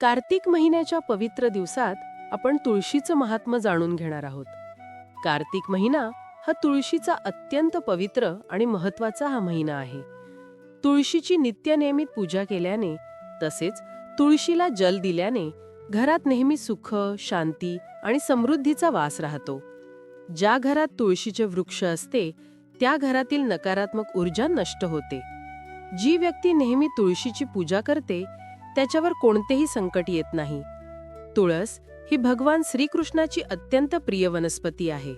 कार्तिक महिन्याच्या पवित्र दिवसात आपण तुळशीचं महात्म्य जाणून घेणार आहोत. कार्तिक महिना हा तुळशीचा अत्यंत पवित्र आणि महत्त्वाचा हा महिना आहे. तुळशीची नित्यनियमित पूजा केल्याने तसेच तुळशीला जल दिल्याने घरात नेहमी सुख शांती आणि समृद्धीचा वास राहतो. ज्या घरात तुळशीचे वृक्ष असते त्या घरातील नकारात्मक ऊर्जा नष्ट होते. जी व्यक्ती नेहमी तुळशीची पूजा करते त्याच्यावर कोणतेही संकट येत नाही. तुळस ही भगवान श्रीकृष्णाची अत्यंत प्रिय वनस्पती आहे.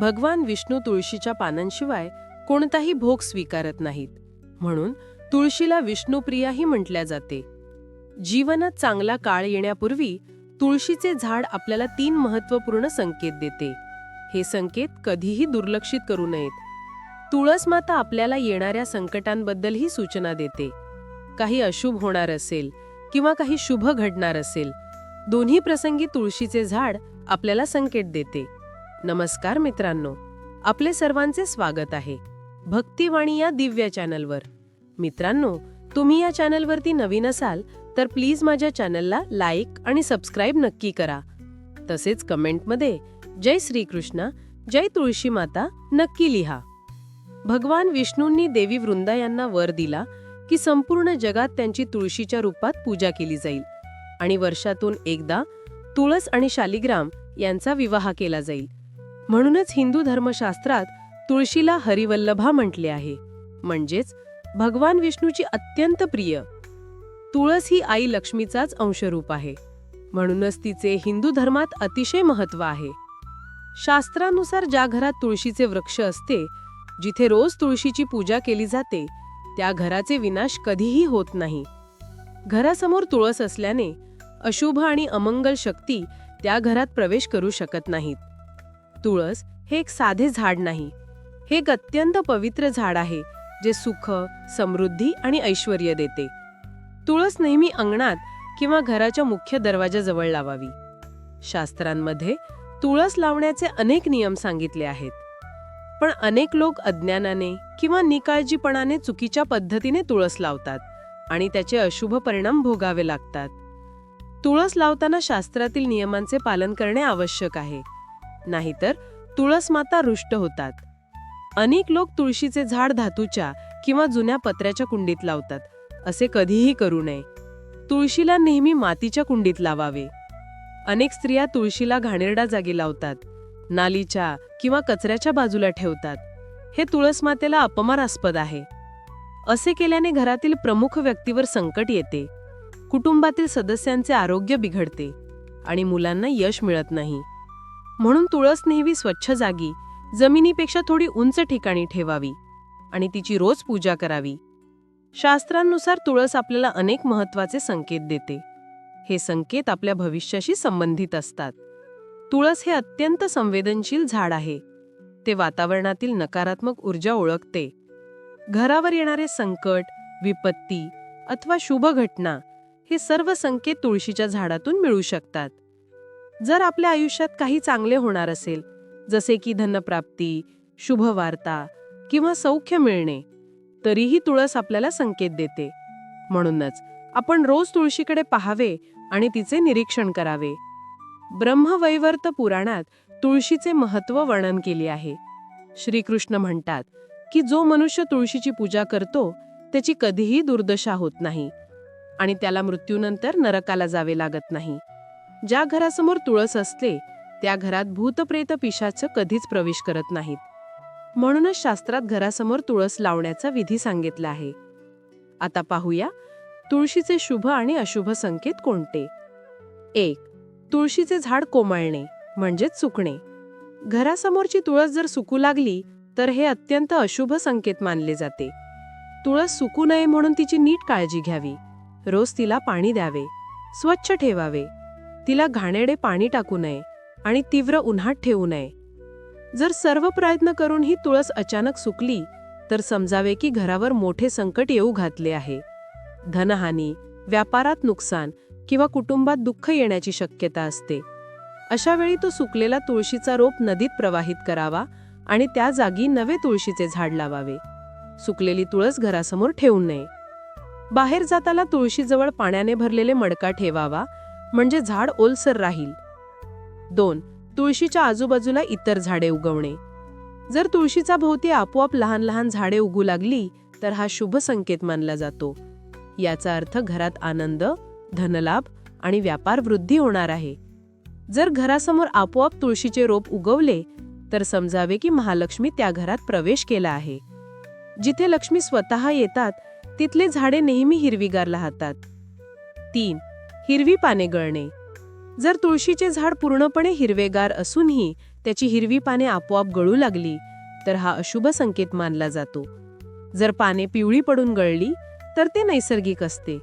भगवान विष्णू तुळशीच्या पानांशिवाय कोणताही भोग स्वीकारत नाहीत. म्हणून तुळशीला विष्णुप्रियाही म्हटल्या जाते. जीवनात चांगला काळ येण्यापूर्वी तुळशीचे झाड आपल्याला तीन महत्त्वपूर्ण संकेत देते. हे संकेत कधीही दुर्लक्षित करू नयेत. तुळस माता आपल्याला येणाऱ्या संकटांबद्दलही सूचना देते. काही अशुभ होणार असेल किंवा काही शुभ घडणार असेल दोन्ही प्रसंगी तुळशीचे झाड आपल्याला संकेत देते. नमस्कार मित्रांनो आपले सर्वांचे स्वागत आहे भक्तिवाणी या दिव्य चॅनलवर. मित्रांनो तुम्ही या चॅनलवरती नवीन असाल तर प्लीज माझ्या चॅनलला लाईक आणि सबस्क्राईब नक्की करा. तसेच कमेंटमध्ये जय श्रीकृष्ण जय तुळशी माता नक्की लिहा. भगवान विष्णूंनी देवी वृंदा यांना वर दिला की संपूर्ण जगात त्यांची तुळशीच्या रूपात पूजा केली जाईल. आणि वर्षातून एकदा तुळस आणि शालिग्राम यांचा विवाह केला जाईल. म्हणूनच हिंदू धर्मशास्त्रात तुळशीला हरिवल्लभा म्हटले आहे. म्हणजेच भगवान विष्णूची अत्यंत प्रिय. तुळस ही आई लक्ष्मीचाच अंशरूप आहे. म्हणूनच तिचे हिंदू धर्मात अतिशय महत्त्व आहे. शास्त्रानुसार ज्या घरात तुळशीचे वृक्ष असते जिथे रोज तुळशीची पूजा केली जाते त्या घराचे विनाश कधीही होत नाही. घरासमोर तुळस असल्याने अशुभ आणि अमंगल शक्ती त्या घरात प्रवेश करू शकत नाहीत. तुळस हे एक साधे झाड नाही. हे एक अत्यंत पवित्र झाड आहे जे सुख समृद्धी आणि ऐश्वर देते. तुळस नेहमी अंगणात किंवा घराच्या मुख्य दरवाजाजवळ लावावी. शास्त्रांमध्ये तुळस लावण्याचे अनेक नियम सांगितले आहेत. पण अनेक लोक अज्ञानाने किंवा निकाळजीपणाने चुकीच्या पद्धतीने तुळस लावतात आणि त्याचे अशुभ परिणाम भोगावे लागतात. तुळस लावताना शास्त्रातील नियमांचे पालन करणे आवश्यक आहे. नाहीतर तुळस माता रुष्ट होतात. अनेक लोक तुळशीचे झाड धातूच्या किंवा जुन्या पत्र्याच्या कुंडीत लावतात असे कधीही करू नये. तुळशीला नेहमी मातीच्या कुंडीत लावावे. अनेक स्त्रिया तुळशीला घाणेरडा जागी लावतात नालीच्या किंवा कचऱ्याच्या बाजूला ठेवतात. हे तुळस मातेला अपमानास्पद आहे. असे केल्याने घरातील प्रमुख व्यक्तीवर संकट येते. कुटुंबातील सदस्यांचे आरोग्य बिघडते आणि मुलांना यश मिळत नाही. म्हणून तुळस नेहमी स्वच्छ जागी जमिनीपेक्षा थोडी उंच ठिकाणी ठेवावी आणि तिची रोज पूजा करावी. शास्त्रांनुसार तुळस आपल्याला अनेक महत्त्वाचे संकेत देते. हे संकेत आपल्या भविष्याशी संबंधित असतात. तुळस हे अत्यंत संवेदनशील झाड आहे. ते वातावरणातील नकारात्मक ऊर्जा ओळखते. घरावर येणारे संकट विपत्ती अथवा शुभ घटना हे सर्व संकेत तुळशीच्या झाडातून मिळू शकतात. जर आपल्या आयुष्यात काही चांगले होणार असेल जसे की धनप्राप्ती शुभवार्ता किंवा सौख्य मिळणे तरीही तुळस आपल्याला संकेत देते. म्हणूनच आपण रोज तुळशीकडे पाहावे आणि तिचे निरीक्षण करावे. ब्रह्मवैवर्त पुराणात तुळशीचे महत्त्व वर्णन केले आहे. श्रीकृष्ण म्हणतात की जो मनुष्य तुळशीची पूजा करतो त्याची कधीही दुर्दशा होत नाही आणि त्याला मृत्यूनंतर नरकाला जावे लागत नाही. ज्या घरासमोर तुळस असते त्या घरात भूतप्रेत पिशाच कधीच प्रवेश करत नाहीत. म्हणूनच शास्त्रात घरासमोर तुळस लावण्याचा विधी सांगितला आहे. आता पाहूया तुळशीचे शुभ आणि अशुभ संकेत कोणते? एक तुळशीचे झाड कोमाळणे. म्हणजेच सुकणे घरासमोरची तुळस जर सुकू लागली तर हे अत्यंत अशुभ संकेत मानले जाते. तुळस सुकू नये म्हणून तिची नीट काळजी घ्यावी. रोज तिला पाणी द्यावे. स्वच्छ ठेवावे. तिला घाणेडे पाणी टाकू नये आणि तीव्र उन्हात ठेवू नये. जर सर्व प्रयत्न करूनही तुळस अचानक सुकली तर समजावे की घरावर मोठे संकट येऊ घातले आहे. धनहानी व्यापारात नुकसान किंवा कुटुंबात दुःख येण्याची शक्यता असते. अशा वेळी तो सुकलेला तुळशीचा रोप नदीत प्रवाहित करावा आणि त्या जागी नवे तुळशीचे झाड लावावे. सुकलेली तुळस घरासमोर ठेवू नये. बाहेर जाताना तुळशीजवळ पाण्याने भरलेले मडका ठेवावा म्हणजे झाड ओलसर राहील. दोन तुळशीच्या आजूबाजूला इतर झाडे उगवणे. जर तुळशीचा भोवती आपोआप लहान लहान झाडे उगू लागली तर हा शुभ संकेत मानला जातो. याचा अर्थ घरात आनंद धनलाभ आणि व्यापार वृद्धी होणार आहे. जर घरासमोर आपोआप तुळशीचे रोप उगवले तर समजावे की महालक्ष्मी त्या घरात प्रवेश केला आहे. जिथे लक्ष्मी स्वतः येतात तिथले झाडे नेहमी हिरवीगार राहतात. तीन हिरवी पाने गळणे. जर तुळशीचे झाड पूर्णपणे हिरवेगार असूनही त्याची हिरवी पाने आपोआप गळू लागली तर हा अशुभ संकेत मानला जातो. जर पाने पिवळी पडून गळली तर ते नैसर्गिक असते.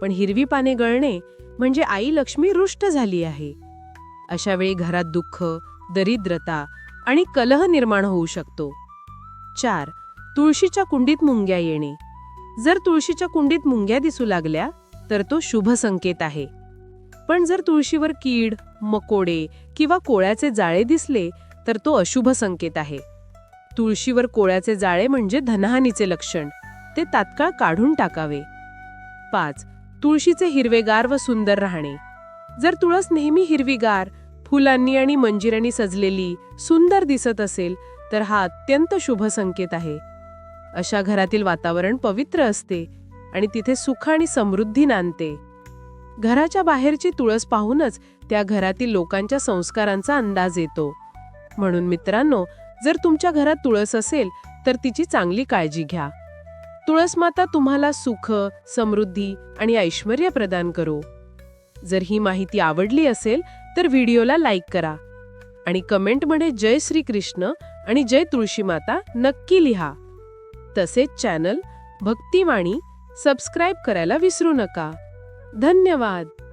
पण हिरवी पाने गळणे म्हणजे आई लक्ष्मी रुष्ट झाली आहे. अशावेळी घरात दुःख दरिद्रता आणि कलह निर्माण होऊ शकतो. चार तुळशीच्या कुंडीत मुंग्या येणे. जर तुळशीच्या कुंडीत मुंग्या दिसू लागल्या तर तो शुभ संकेत आहे. पण जर तुळशीवर कीड मकोडे किंवा कोळ्याचे जाळे दिसले तर तो अशुभ संकेत आहे. तुळशीवर कोळ्याचे जाळे म्हणजे धनहानीचे लक्षण. ते तात्काळ काढून टाकावे. पाच तुळशीचे हिरवेगार व सुंदर राहणे. जर तुळस नेहमी हिरवीगार फुलांनी आणि मंजिरांनी सजलेली सुंदर दिसत असेल तर हा अत्यंत शुभ संकेत आहे. अशा घरातील वातावरण पवित्र असते आणि तिथे सुख आणि समृद्धी नांदते. घराच्या बाहेरची तुळस पाहूनच त्या घरातील लोकांच्या संस्कारांचा अंदाज येतो. म्हणून मित्रांनो जर तुमच्या घरात तुळस असेल तर तिची चांगली काळजी घ्या. तुळस माता तुम्हाला सुख समृद्धी आणि ऐश्वर्य प्रदान करो. जर ही माहिती आवडली असेल तर व्हिडिओला लाईक करा. आणि कमेंटमध्ये जय श्री कृष्ण आणि जय तुळशी माता नक्की लिहा. तसेच चॅनल भक्तिवाणी सबस्क्राईब करायला विसरू नका. धन्यवाद!